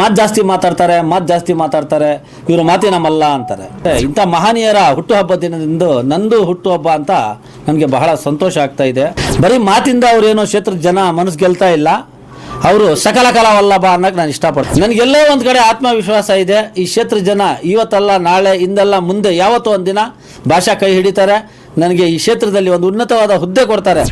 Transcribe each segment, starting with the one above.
ಮಾತು ಜಾಸ್ತಿ ಮಾತಾಡ್ತಾರೆ, ಮಾತು ಜಾಸ್ತಿ ಮಾತಾಡ್ತಾರೆ, ಇವರು ಮಾತೇ ನಮ್ಮಲ್ಲ ಅಂತಾರೆ. ಇಂಥ ಮಹನೀಯರ ಹುಟ್ಟುಹಬ್ಬ ದಿನದಿಂದ ನಂದು ಹುಟ್ಟುಹಬ್ಬ ಅಂತ ನನಗೆ ಬಹಳ ಸಂತೋಷ ಆಗ್ತಾ ಇದೆ. ಬರೀ ಮಾತಿಂದ ಅವ್ರೇನೋ ಕ್ಷೇತ್ರದ ಜನ ಮನಸ್ಸು ಗೆಲ್ತಾ ಇಲ್ಲ. ಅವರು ಸಕಲ ಕಲಾವಲ್ಲಭ ಅನ್ನೋಕೆ ನಾನು ಇಷ್ಟಪಡ್ತೀನಿ. ನನಗೆಲ್ಲೋ ಒಂದು ಕಡೆ ಆತ್ಮವಿಶ್ವಾಸ ಇದೆ. ಈ ಕ್ಷೇತ್ರ ಜನ ಇವತ್ತಲ್ಲ, ನಾಳೆ, ಇಂದಲ್ಲ, ಮುಂದೆ ಯಾವತ್ತೋ ಒಂದು ದಿನ ಭಾಷಾ ಕೈ ಹಿಡಿತಾರೆ. ನನಗೆ ಈ ಕ್ಷೇತ್ರದಲ್ಲಿ ಒಂದು ಉನ್ನತವಾದ ಹುದ್ದೆ ಕೊಡ್ತಾರೆ.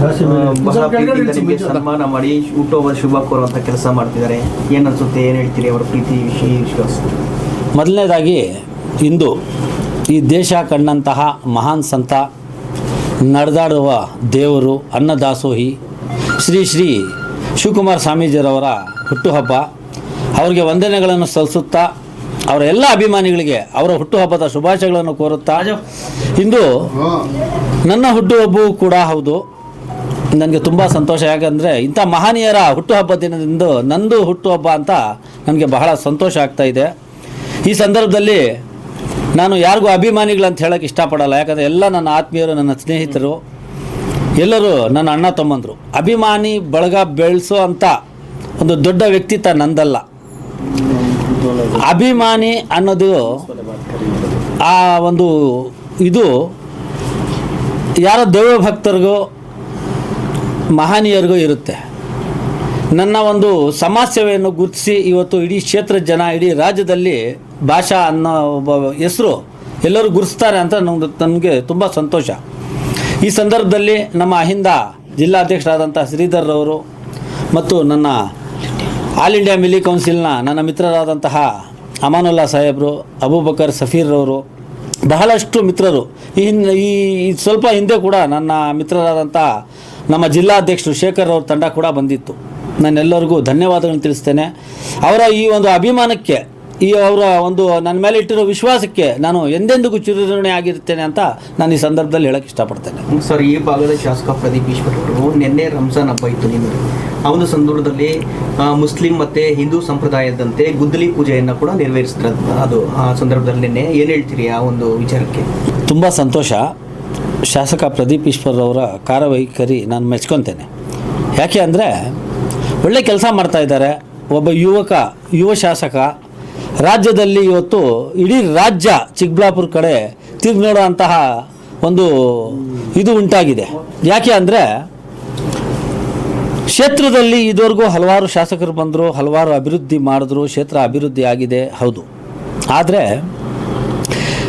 ಬಹಳ ಪ್ರೀತಿಯಿಂದ ನಿಮ್ಗೆ ಸನ್ಮಾನ ಮಾಡಿ ಹುಟ್ಟುಹಬ್ಬ ಶುಭ ಕೋರುವಂತ ಕೆಲಸ ಮಾಡ್ತಿದ್ದಾರೆ. ಏನ್ ಅನ್ಸುತ್ತೆ? ಏನ್ ಹೇಳ್ತೀರಿ ಅವರ ಪ್ರೀತಿ ವಿಷಯ ವಿಶ್ವಾಸ? ಮೊದಲನೇದಾಗಿ ಇಂದು ಈ ದೇಶ ಕಂಡಂತಹ ಮಹಾನ್ ಸಂತ ನಡೆದಾಡುವ ದೇವರು ಅನ್ನದಾಸೋಹಿ ಶ್ರೀ ಶ್ರೀ ಶಿವಕುಮಾರ ಸ್ವಾಮೀಜಿರವರ ಹುಟ್ಟುಹಬ್ಬ. ಅವರಿಗೆ ವಂದನೆಗಳನ್ನು ಸಲ್ಲಿಸುತ್ತಾ ಅವರ ಎಲ್ಲ ಅಭಿಮಾನಿಗಳಿಗೆ ಅವರ ಹುಟ್ಟುಹಬ್ಬದ ಶುಭಾಶಯಗಳನ್ನು ಕೋರುತ್ತಾ ಇಂದು ನನ್ನ ಹುಟ್ಟುಹಬ್ಬವೂ ಕೂಡ ಹೌದು. ನನಗೆ ತುಂಬ ಸಂತೋಷ. ಯಾಕಂದರೆ ಇಂಥ ಮಹನೀಯರ ಹುಟ್ಟುಹಬ್ಬ ದಿನದಿಂದ ನಂದು ಹುಟ್ಟುಹಬ್ಬ ಅಂತ ನನಗೆ ಬಹಳ ಸಂತೋಷ ಆಗ್ತಾ ಇದೆ. ಈ ಸಂದರ್ಭದಲ್ಲಿ ನಾನು ಯಾರಿಗೂ ಅಭಿಮಾನಿಗಳಂತ ಹೇಳೋಕ್ಕೆ ಇಷ್ಟಪಡಲ್ಲ. ಯಾಕಂದರೆ ಎಲ್ಲ ನನ್ನ ಆತ್ಮೀಯರು, ನನ್ನ ಸ್ನೇಹಿತರು, ಎಲ್ಲರೂ ನನ್ನ ಅಣ್ಣ ತಮ್ಮಂದರು. ಅಭಿಮಾನಿ ಬಳಗ ಬೆಳೆಸೋ ಅಂತ ಒಂದು ದೊಡ್ಡ ವ್ಯಕ್ತಿತ್ವ ನಂದಲ್ಲ. ಅಭಿಮಾನಿ ಅನ್ನೋದು ಆ ಒಂದು ಇದು ಯಾರೋ ದೈವ ಭಕ್ತರಿಗೂ ಮಹನೀಯರಿಗೂ ಇರುತ್ತೆ. ನನ್ನ ಒಂದು ಸಮಾಜ ಸೇವೆಯನ್ನು ಗುರುತಿಸಿ ಇವತ್ತು ಇಡೀ ಕ್ಷೇತ್ರ ಜನ, ಇಡೀ ರಾಜ್ಯದಲ್ಲಿ ಭಾಷಾ ಅನ್ನೋ ಒಬ್ಬ ಹೆಸರು ಎಲ್ಲರೂ ಗುರುತಿಸ್ತಾರೆ ಅಂತ ನಮ್ದು ನನಗೆ ತುಂಬ ಸಂತೋಷ. ಈ ಸಂದರ್ಭದಲ್ಲಿ ನಮ್ಮ ಅಹಿಂದ ಜಿಲ್ಲಾಧ್ಯಕ್ಷರಾದಂಥ ಶ್ರೀಧರ್ ಅವರು ಮತ್ತು ನನ್ನ ಆಲ್ ಇಂಡಿಯಾ ಮಿಲಿ ಕೌನ್ಸಿಲ್ನ ನನ್ನ ಮಿತ್ರರಾದಂತಹ ಅಮಾನುಲ್ಲಾ ಸಾಹೇಬರು, ಅಬೂಬಕರ್ ಸಫೀರ್ರವರು ಬಹಳಷ್ಟು ಮಿತ್ರರು. ಈ ಈ ಸ್ವಲ್ಪ ಹಿಂದೆ ಕೂಡ ನನ್ನ ಮಿತ್ರರಾದಂಥ ನಮ್ಮ ಜಿಲ್ಲಾಧ್ಯಕ್ಷರು ಶೇಖರ್ ಅವ್ರ ತಂಡ ಕೂಡ ಬಂದಿತ್ತು. ನಾನೆಲ್ಲರಿಗೂ ಧನ್ಯವಾದಗಳನ್ನು ತಿಳಿಸ್ತೇನೆ. ಅವರ ಈ ಒಂದು ಅಭಿಮಾನಕ್ಕೆ ಈ ಅವರ ಒಂದು ನನ್ನ ಮೇಲೆ ಇಟ್ಟಿರೋ ವಿಶ್ವಾಸಕ್ಕೆ ನಾನು ಎಂದೆಂದಿಗೂ ಚಿರಋಣಿ ಆಗಿರ್ತೇನೆ ಅಂತ ನಾನು ಈ ಸಂದರ್ಭದಲ್ಲಿ ಹೇಳಕ್ಕೆ ಇಷ್ಟಪಡ್ತೇನೆ. ಸರ್ ಈ ಭಾಗದ ಶಾಸಕ ಪ್ರದೀಪ್ ಈಶ್ವರ್ ಅವರು ನಿನ್ನೆ ರಂಜಾನ್ ಹಬ್ಬ ಇತ್ತು ನಿಮಗೆ. ಆ ಒಂದು ಸಂದರ್ಭದಲ್ಲಿ ಮುಸ್ಲಿಂ ಮತ್ತೆ ಹಿಂದೂ ಸಂಪ್ರದಾಯದಂತೆ ಗುದ್ದಲಿ ಪೂಜೆಯನ್ನು ಕೂಡ ನೆರವೇರಿಸಿದ್ರು ಅದು ಆ ಸಂದರ್ಭದಲ್ಲಿ ನಿನ್ನೆ ಏನ್ ಹೇಳ್ತೀರಿ ಆ ಒಂದು ವಿಚಾರಕ್ಕೆ? ತುಂಬ ಸಂತೋಷ. ಶಾಸಕ ಪ್ರದೀಪ್ ಈಶ್ವರ್ರವರ ಕಾರ್ಯವೈಖರಿ ನಾನು ಮೆಚ್ಕೊತೇನೆ. ಯಾಕೆ ಅಂದರೆ, ಒಳ್ಳೆ ಕೆಲಸ ಮಾಡ್ತಾ ಇದ್ದಾರೆ. ಒಬ್ಬ ಯುವಕ, ಯುವ ಶಾಸಕ. ರಾಜ್ಯದಲ್ಲಿ ಇವತ್ತು ಇಡೀ ರಾಜ್ಯ ಚಿಕ್ಕಬಳ್ಳಾಪುರ ಕಡೆ ತಿರುಗಿ ನೋಡುವಂತಹ ಒಂದು ಇದು ಉಂಟಾಗಿದೆ. ಯಾಕೆ ಅಂದರೆ, ಕ್ಷೇತ್ರದಲ್ಲಿ ಇದುವರೆಗೂ ಹಲವಾರು ಶಾಸಕರು ಬಂದರು, ಹಲವಾರು ಅಭಿವೃದ್ಧಿ ಮಾಡಿದ್ರು, ಕ್ಷೇತ್ರ ಅಭಿವೃದ್ಧಿ ಆಗಿದೆ, ಹೌದು. ಆದರೆ,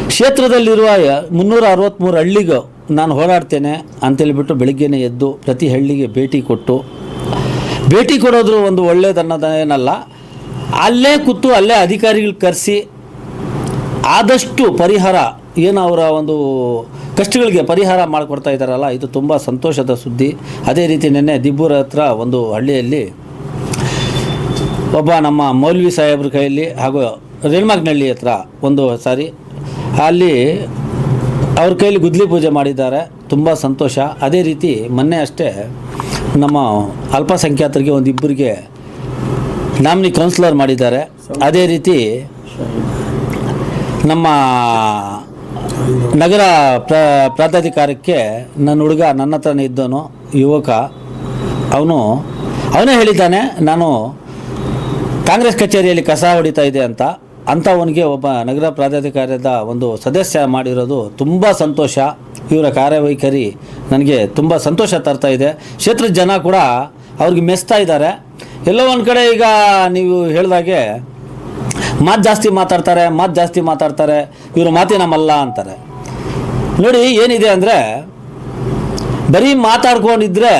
ಕ್ಷೇತ್ರದಲ್ಲಿರುವ ಮುನ್ನೂರ ಅರವತ್ತ್ಮೂರು ಹಳ್ಳಿಗೂ ನಾನು ಹೋರಾಡ್ತೇನೆ ಅಂತೇಳಿಬಿಟ್ಟು ಬೆಳಿಗ್ಗೆನೇ ಎದ್ದು ಪ್ರತಿ ಹಳ್ಳಿಗೆ ಭೇಟಿ ಕೊಟ್ಟು, ಭೇಟಿ ಕೊಡೋದ್ರೂ ಒಂದು ಒಳ್ಳೇದನ್ನೋದೇನಲ್ಲ, ಅಲ್ಲೇ ಕೂತು ಅಲ್ಲೇ ಅಧಿಕಾರಿಗಳು ಕರೆಸಿ ಆದಷ್ಟು ಪರಿಹಾರ, ಏನು ಅವರ ಒಂದು ಕಷ್ಟಗಳಿಗೆ ಪರಿಹಾರ ಮಾಡಿಕೊಡ್ತಾ ಇದ್ದಾರಲ್ಲ, ಇದು ತುಂಬ ಸಂತೋಷದ ಸುದ್ದಿ. ಅದೇ ರೀತಿ ನಿನ್ನೆ ದಿಬ್ಬೂರ ಹತ್ರ ಒಂದು ಹಳ್ಳಿಯಲ್ಲಿ ಒಬ್ಬ ನಮ್ಮ ಮೌಲ್ವಿ ಸಾಹೇಬ್ರ ಕೈಯಲ್ಲಿ ಹಾಗೂ ರೇಲ್ಮಾಗ್ನಹಳ್ಳಿ ಹತ್ರ ಒಂದು ಸಾರಿ, ಅಲ್ಲಿ ಅವ್ರ ಕೈಲಿ ಗುದ್ಲಿ ಪೂಜೆ ಮಾಡಿದ್ದಾರೆ. ತುಂಬ ಸಂತೋಷ. ಅದೇ ರೀತಿ ಮೊನ್ನೆ ಅಷ್ಟೇ ನಮ್ಮ ಅಲ್ಪಸಂಖ್ಯಾತರಿಗೆ ಒಂದು ಇಬ್ಬರಿಗೆ ನಾಮಿನಿ ಕೌನ್ಸಿಲರ್ ಮಾಡಿದ್ದಾರೆ. ಅದೇ ರೀತಿ ನಮ್ಮ ನಗರ ಪ್ರ ಪ್ರಾಧಿಕಾರಕ್ಕೆ ನನ್ನ ಹುಡುಗ ನನ್ನ ಹತ್ರನೇ ಇದ್ದವನು, ಯುವಕ. ಅವನು, ಅವನೇ ಹೇಳಿದ್ದಾನೆ, ನಾನು ಕಾಂಗ್ರೆಸ್ ಕಚೇರಿಯಲ್ಲಿ ಕಸ ಹೊಡಿತಾ ಇದೆ ಅಂತ. ಅಂಥವನಿಗೆ ಒಬ್ಬ ನಗರ ಪ್ರಾಧಿಕಾರದ ಒಂದು ಸದಸ್ಯ ಮಾಡಿರೋದು ತುಂಬ ಸಂತೋಷ. ಇವರ ಕಾರ್ಯವೈಖರಿ ನನಗೆ ತುಂಬ ಸಂತೋಷ ತರ್ತಾ ಇದೆ. ಕ್ಷೇತ್ರದ ಜನ ಕೂಡ ಅವ್ರಿಗೆ ಮೆಚ್ತಾ ಇದ್ದಾರೆ. ಎಲ್ಲೋ ಒಂದು ಕಡೆ ಈಗ ನೀವು ಹೇಳಿದಾಗೆ ಮಾತು ಜಾಸ್ತಿ ಮಾತಾಡ್ತಾರೆ, ಮಾತು ಜಾಸ್ತಿ ಮಾತಾಡ್ತಾರೆ, ಇವರು ಮಾತಿ ನಮ್ಮಲ್ಲ ಅಂತಾರೆ. ನೋಡಿ ಏನಿದೆ ಅಂದರೆ ಬರೀ ಮಾತಾಡ್ಕೊಂಡಿದ್ರೆ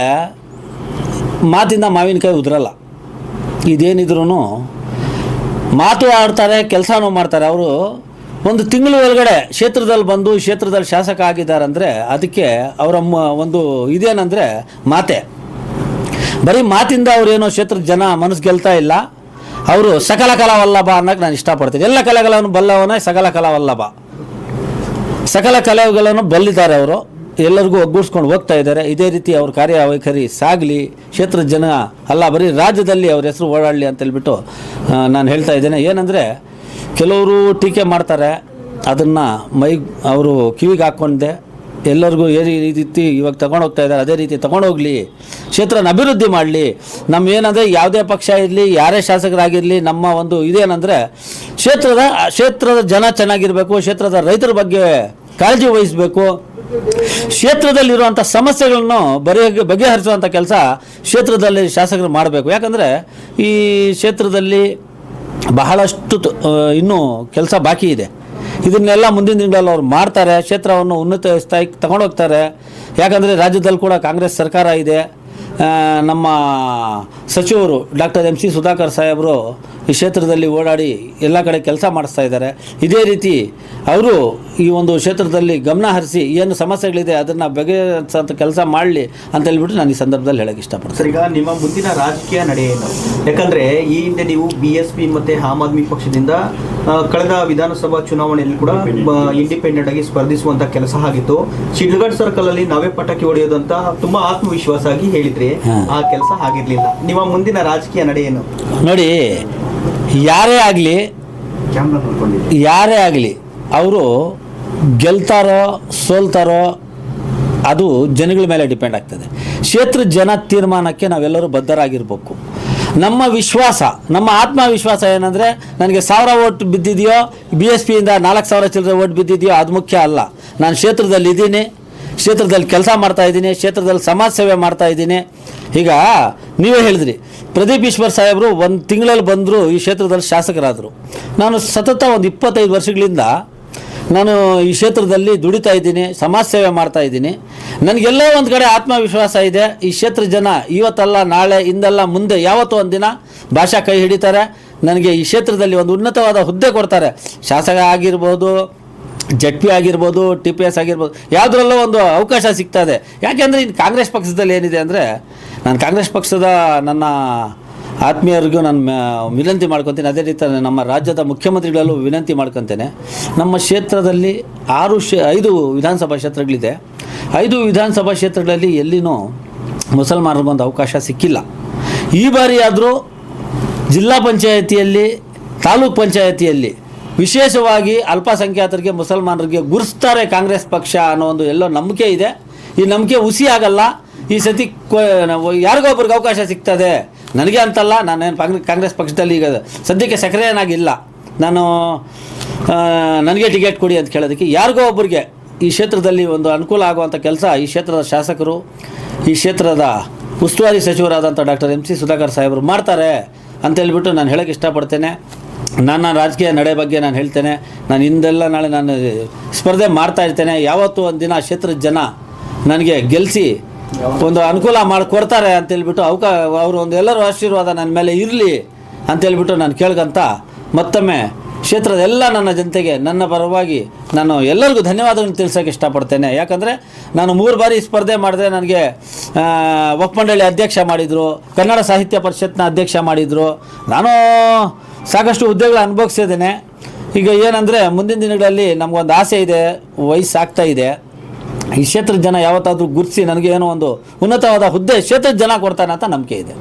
ಮಾತಿಂದ ಮಾವಿನಕಾಯಿ ಉದುರಲ್ಲ. ಇದೇನಿದ್ರು ಮಾತು ಆಡ್ತಾರೆ, ಕೆಲಸನೂ ಮಾಡ್ತಾರೆ. ಅವರು ಒಂದು ತಿಂಗಳು ಒಳಗಡೆ ಕ್ಷೇತ್ರದಲ್ಲಿ ಬಂದು ಕ್ಷೇತ್ರದಲ್ಲಿ ಶಾಸಕ ಆಗಿದ್ದಾರೆ ಅಂದರೆ ಅದಕ್ಕೆ ಅವರ ಒಂದು ಇದೇನಂದರೆ ಮಾತೆ. ಬರೀ ಮಾತಿಂದ ಅವರೇನೋ ಕ್ಷೇತ್ರದ ಜನ ಮನಸ್ಸು ಗೆಲ್ತಾ ಇಲ್ಲ, ಅವರು ಸಕಲ ಕಲಾವಲ್ಲಭ ಅನ್ನೋಕ್ಕೆ ನಾನು ಇಷ್ಟಪಡ್ತೀನಿ. ಎಲ್ಲ ಕಲೆಗಳನ್ನು ಬಲ್ಲವನೇ ಸಕಲ ಕಲಾವಲ್ಲಭ. ಸಕಲ ಕಲೆಗಳನ್ನು ಬಲ್ಲಿದ್ದಾರೆ ಅವರು. ಎಲ್ಲರಿಗೂ ಒಗ್ಗೂಡಿಸ್ಕೊಂಡು ಹೋಗ್ತಾ ಇದ್ದಾರೆ. ಇದೇ ರೀತಿ ಅವ್ರ ಕಾರ್ಯವೈಖರಿ ಸಾಗಲಿ ಕ್ಷೇತ್ರದ ಜನ ಅಲ್ಲ, ಬರೀ ರಾಜ್ಯದಲ್ಲಿ ಅವ್ರ ಹೆಸರು ಓಡಾಡಲಿ ಅಂತ ಹೇಳ್ಬಿಟ್ಟು ನಾನು ಹೇಳ್ತಾ ಇದ್ದೇನೆ. ಏನಂದರೆ, ಕೆಲವರು ಟೀಕೆ ಮಾಡ್ತಾರೆ, ಅದನ್ನು ಮೈ, ಅವರು ಕಿವಿಗೆ ಹಾಕ್ಕೊಂಡೆ ಎಲ್ಲರಿಗೂ ಏ ರೀತಿ ಇವಾಗ ತಗೊಂಡು ಹೋಗ್ತಾ ಇದ್ದಾರೆ. ಅದೇ ರೀತಿ ತಗೊಂಡೋಗ್ಲಿ ಕ್ಷೇತ್ರನ ಅಭಿವೃದ್ಧಿ ಮಾಡಲಿ. ನಮ್ಮ ಏನಂದರೆ, ಯಾವುದೇ ಪಕ್ಷ ಇರಲಿ, ಯಾರೇ ಶಾಸಕರಾಗಿರಲಿ, ನಮ್ಮ ಒಂದು ಇದೇನಂದರೆ ಕ್ಷೇತ್ರದ ಕ್ಷೇತ್ರದ ಜನ ಚೆನ್ನಾಗಿರಬೇಕು, ಕ್ಷೇತ್ರದ ರೈತರ ಬಗ್ಗೆ ಕಾಳಜಿ ವಹಿಸಬೇಕು. ಕ್ಷೇತ್ರದಲ್ಲಿರುವಂಥ ಸಮಸ್ಯೆಗಳನ್ನು ಬರೆಯ ಬಗೆಹರಿಸುವಂಥ ಕೆಲಸ ಕ್ಷೇತ್ರದಲ್ಲಿ ಶಾಸಕರು ಮಾಡಬೇಕು. ಯಾಕಂದರೆ ಈ ಕ್ಷೇತ್ರದಲ್ಲಿ ಬಹಳಷ್ಟು ಇನ್ನೂ ಕೆಲಸ ಬಾಕಿ ಇದೆ. ಇದನ್ನೆಲ್ಲ ಮುಂದಿನ ದಿನಗಳಲ್ಲಿ ಅವ್ರು ಮಾಡ್ತಾರೆ. ಕ್ಷೇತ್ರವನ್ನು ಉನ್ನತ ಸ್ಥಾಯಿಗೆ ತಗೊಂಡೋಗ್ತಾರೆ. ಯಾಕಂದರೆ ರಾಜ್ಯದಲ್ಲಿ ಕೂಡ ಕಾಂಗ್ರೆಸ್ ಸರ್ಕಾರ ಇದೆ. ನಮ್ಮ ಸಚಿವರು ಡಾಕ್ಟರ್ ಎಂ ಸಿ ಸುಧಾಕರ್ ಸಾಹೇಬರು ಈ ಕ್ಷೇತ್ರದಲ್ಲಿ ಓಡಾಡಿ ಎಲ್ಲ ಕಡೆ ಕೆಲಸ ಮಾಡಿಸ್ತಾ ಇದ್ದಾರೆ. ಇದೇ ರೀತಿ ಅವರು ಈ ಒಂದು ಕ್ಷೇತ್ರದಲ್ಲಿ ಗಮನ ಹರಿಸಿ ಏನು ಸಮಸ್ಯೆಗಳಿದೆ ಅದನ್ನು ಬಗೆಹರಿಸೋಂಥ ಕೆಲಸ ಮಾಡಲಿ ಅಂತ ಹೇಳ್ಬಿಟ್ಟು ನಾನು ಈ ಸಂದರ್ಭದಲ್ಲಿ ಹೇಳಕ್ಕೆ ಇಷ್ಟಪಡ್ತೀನಿ. ಸರ್, ಈಗ ನಿಮ್ಮ ಮುಂದಿನ ರಾಜಕೀಯ ನಡೆ ಏನು? ಯಾಕಂದ್ರೆ ಈ ಹಿಂದೆ ನೀವು ಬಿ ಎಸ್ ಪಿ ಮತ್ತು ಆಮ್ ಆದ್ಮಿ ಪಕ್ಷದಿಂದ ಕಳೆದ ವಿಧಾನಸಭಾ ಚುನಾವಣೆಯಲ್ಲಿ ಕೂಡ ಇಂಡಿಪೆಂಡೆಂಟ್ ಆಗಿ ಸ್ಪರ್ಧಿಸುವಂಥ ಕೆಲಸ ಆಗಿತ್ತು. ಶಿಡ್ಲಘಟ್ ಸರ್ಕಲ್ ಅಲ್ಲಿ ನಾವೇ ಪಟಾಕಿ ಹೊಡೆಯೋದಂತ ತುಂಬಾ ಆತ್ಮವಿಶ್ವಾಸ ಆಗಿ ಹೇಳಿದ್ರಿ. ಆ ಕೆಲಸ ಆಗಿರ್ಲಿಲ್ಲ. ನಿಮ್ಮ ಮುಂದಿನ ರಾಜಕೀಯ ನಡೆ ಏನು? ನೋಡಿ ಯಾರೇ ಆಗಲಿ ಯಾರೇ ಆಗಲಿ ಅವರು ಗೆಲ್ತಾರೋ ಸೋಲ್ತಾರೋ ಅದು ಜನಗಳ ಮೇಲೆ ಡಿಪೆಂಡ್ ಆಗ್ತದೆ. ಕ್ಷೇತ್ರ ಜನ ತೀರ್ಮಾನಕ್ಕೆ ನಾವೆಲ್ಲರೂ ಬದ್ಧರಾಗಿರ್ಬೇಕು. ನಮ್ಮ ವಿಶ್ವಾಸ ನಮ್ಮ ಆತ್ಮವಿಶ್ವಾಸ ಏನಂದರೆ ನನಗೆ ಸಾವಿರ ಓಟ್ ಬಿದ್ದಿದೆಯೋ ಬಿ ಎಸ್ ಪಿಯಿಂದ ನಾಲ್ಕು ಸಾವಿರ ಚಿಲ್ಲರೆ ಓಟ್ ಬಿದ್ದಿದೆಯೋ ಅದು ಮುಖ್ಯ ಅಲ್ಲ. ನಾನು ಕ್ಷೇತ್ರದಲ್ಲಿ ಇದ್ದೀನಿ ಕ್ಷೇತ್ರದಲ್ಲಿ ಕೆಲಸ ಮಾಡ್ತಾ ಇದ್ದೀನಿ, ಕ್ಷೇತ್ರದಲ್ಲಿ ಸಮಾಜ ಸೇವೆ ಮಾಡ್ತಾ ಇದ್ದೀನಿ. ಈಗ ನೀವೇ ಹೇಳಿದ್ರಿ, ಪ್ರದೀಪ್ ಈಶ್ವರ್ ಸಾಹೇಬರು ಒಂದು ತಿಂಗಳಲ್ಲಿ ಬಂದರು ಈ ಕ್ಷೇತ್ರದಲ್ಲಿ ಶಾಸಕರಾದರು. ನಾನು ಸತತ ಒಂದು ಇಪ್ಪತ್ತೈದು ವರ್ಷಗಳಿಂದ ನಾನು ಈ ಕ್ಷೇತ್ರದಲ್ಲಿ ದುಡಿತಾ ಇದ್ದೀನಿ, ಸಮಾಜ ಸೇವೆ ಮಾಡ್ತಾ ಇದ್ದೀನಿ. ನನಗೆಲ್ಲೋ ಒಂದು ಕಡೆ ಆತ್ಮವಿಶ್ವಾಸ ಇದೆ, ಈ ಕ್ಷೇತ್ರ ಜನ ಇವತ್ತಲ್ಲ, ನಾಳೆ, ಇಂದಲ್ಲ, ಮುಂದೆ, ಯಾವತ್ತೋ ಒಂದು ದಿನ ಭಾಷಾ ಕೈ ಹಿಡಿತಾರೆ. ನನಗೆ ಈ ಕ್ಷೇತ್ರದಲ್ಲಿ ಒಂದು ಉನ್ನತವಾದ ಹುದ್ದೆ ಕೊಡ್ತಾರೆ. ಶಾಸಕ ಆಗಿರ್ಬೋದು ಜಡ್ ಪಿ ಆಗಿರ್ಬೋದು, ಟಿ ಪಿ ಎಸ್ ಆಗಿರ್ಬೋದು, ಯಾವುದ್ರಲ್ಲೋ ಒಂದು ಅವಕಾಶ ಸಿಗ್ತಾ ಇದೆ. ಯಾಕೆಂದರೆ ಇನ್ನು ಕಾಂಗ್ರೆಸ್ ಪಕ್ಷದಲ್ಲಿ ಏನಿದೆ ಅಂದರೆ, ನಾನು ಕಾಂಗ್ರೆಸ್ ಪಕ್ಷದ ನನ್ನ ಆತ್ಮೀಯರಿಗೂ ನಾನು ವಿನಂತಿ ಮಾಡ್ಕೊತೀನಿ. ಅದೇ ರೀತಿ ನಮ್ಮ ರಾಜ್ಯದ ಮುಖ್ಯಮಂತ್ರಿಗಳಲ್ಲೂ ವಿನಂತಿ ಮಾಡ್ಕೊತೇನೆ. ನಮ್ಮ ಕ್ಷೇತ್ರದಲ್ಲಿ ಆರು ಶೇ ಐದು ವಿಧಾನಸಭಾ ಕ್ಷೇತ್ರಗಳಿದೆ. ಐದು ವಿಧಾನಸಭಾ ಕ್ಷೇತ್ರಗಳಲ್ಲಿ ಎಲ್ಲಿನೂ ಮುಸಲ್ಮಾನರಿಗೊಂದು ಅವಕಾಶ ಸಿಕ್ಕಿಲ್ಲ. ಈ ಬಾರಿ ಆದರೂ ಜಿಲ್ಲಾ ಪಂಚಾಯತಿಯಲ್ಲಿ, ತಾಲೂಕ್ ಪಂಚಾಯತಿಯಲ್ಲಿ ವಿಶೇಷವಾಗಿ ಅಲ್ಪಸಂಖ್ಯಾತರಿಗೆ, ಮುಸಲ್ಮಾನರಿಗೆ ಗುರುಸ್ತಾರೆ ಕಾಂಗ್ರೆಸ್ ಪಕ್ಷ ಅನ್ನೋ ಒಂದು ಎಲ್ಲೋ ನಂಬಿಕೆ ಇದೆ. ಈ ನಂಬಿಕೆ ಹುಸಿ ಆಗಲ್ಲ. ಈ ಸತಿ ಯಾರಿಗೋ ಒಬ್ರಿಗೆ ಅವಕಾಶ ಸಿಗ್ತದೆ. ನನಗೆ ಅಂತಲ್ಲ, ನಾನೇನು ಕಾಂಗ್ರೆಸ್ ಕಾಂಗ್ರೆಸ್ ಪಕ್ಷದಲ್ಲಿ ಈಗ ಸದ್ಯಕ್ಕೆ ಸಕ್ರಿಯನಾಗಿಲ್ಲ. ನಾನು ನನಗೆ ಟಿಕೆಟ್ ಕೊಡಿ ಅಂತ ಕೇಳೋದಕ್ಕೆ ಯಾರಿಗೋ ಒಬ್ಬರಿಗೆ ಈ ಕ್ಷೇತ್ರದಲ್ಲಿ ಒಂದು ಅನುಕೂಲ ಆಗುವಂಥ ಕೆಲಸ ಈ ಕ್ಷೇತ್ರದ ಶಾಸಕರು, ಈ ಕ್ಷೇತ್ರದ ಉಸ್ತುವಾರಿ ಸಚಿವರಾದಂಥ ಡಾಕ್ಟರ್ ಎಂ ಸಿ ಸುಧಾಕರ್ ಸಾಹೇಬರು ಮಾಡ್ತಾರೆ. ಅಂತ ಹೇಳ್ಬಿಟ್ಟು ನಾನು ಹೇಳೋಕ್ಕೆ ಇಷ್ಟಪಡ್ತೇನೆ. ನನ್ನ ರಾಜಕೀಯ ನಡೆ ಬಗ್ಗೆ ನಾನು ಹೇಳ್ತೇನೆ. ನಾನು ಹಿಂದೆಲ್ಲ ನಾಳೆ ನಾನು ಸ್ಪರ್ಧೆ ಮಾಡ್ತಾ ಇರ್ತೇನೆ. ಯಾವತ್ತೂ ಒಂದು ದಿನ ಕ್ಷೇತ್ರದ ಜನ ನನಗೆ ಗೆಲ್ಲಿಸಿ ಒಂದು ಅನುಕೂಲ ಮಾಡಿಕೊಡ್ತಾರೆ ಅಂತೇಳ್ಬಿಟ್ಟು ಅವಕ ಅವರು ಒಂದು ಎಲ್ಲರೂ ಆಶೀರ್ವಾದ ನನ್ನ ಮೇಲೆ ಇರಲಿ ಅಂತೇಳ್ಬಿಟ್ಟು ನಾನು ಕೇಳ್ಕಂತ ಮತ್ತೊಮ್ಮೆ ಕ್ಷೇತ್ರದ ಎಲ್ಲ ನನ್ನ ಜನತೆಗೆ, ನನ್ನ ಪರವಾಗಿ ನಾನು ಎಲ್ಲರಿಗೂ ಧನ್ಯವಾದಗಳನ್ನು ತಿಳಿಸೋಕೆ ಇಷ್ಟಪಡ್ತೇನೆ. ಯಾಕಂದರೆ ನಾನು ಮೂರು ಬಾರಿ ಸ್ಪರ್ಧೆ ಮಾಡಿದ್ರೆ ನನಗೆ ಒಪ್ಪಂಡಳ್ಳಿ ಅಧ್ಯಕ್ಷ ಮಾಡಿದರು, ಕನ್ನಡ ಸಾಹಿತ್ಯ ಪರಿಷತ್ನ ಅಧ್ಯಕ್ಷ ಮಾಡಿದರು. ನಾನು ಸಾಕಷ್ಟು ಹುದ್ದೆಗಳು ಅನುಭವಿಸಿದ್ದೇನೆ. ಈಗ ಏನಂದರೆ ಮುಂದಿನ ದಿನಗಳಲ್ಲಿ ನಮಗೊಂದು ಆಸೆ ಇದೆ, ವಯಸ್ಸಾಗ್ತಾ ಇದೆ. ಈ ಕ್ಷೇತ್ರದ ಜನ ಯಾವತ್ತಾದರೂ ಗುರುತಿಸಿ ನನಗೆ ಏನೋ ಒಂದು ಉನ್ನತವಾದ ಹುದ್ದೆ ಕ್ಷೇತ್ರದ ಜನ ಕೊಡ್ತಾನೆ ಅಂತ ನಂಬಿಕೆ ಇದೆ.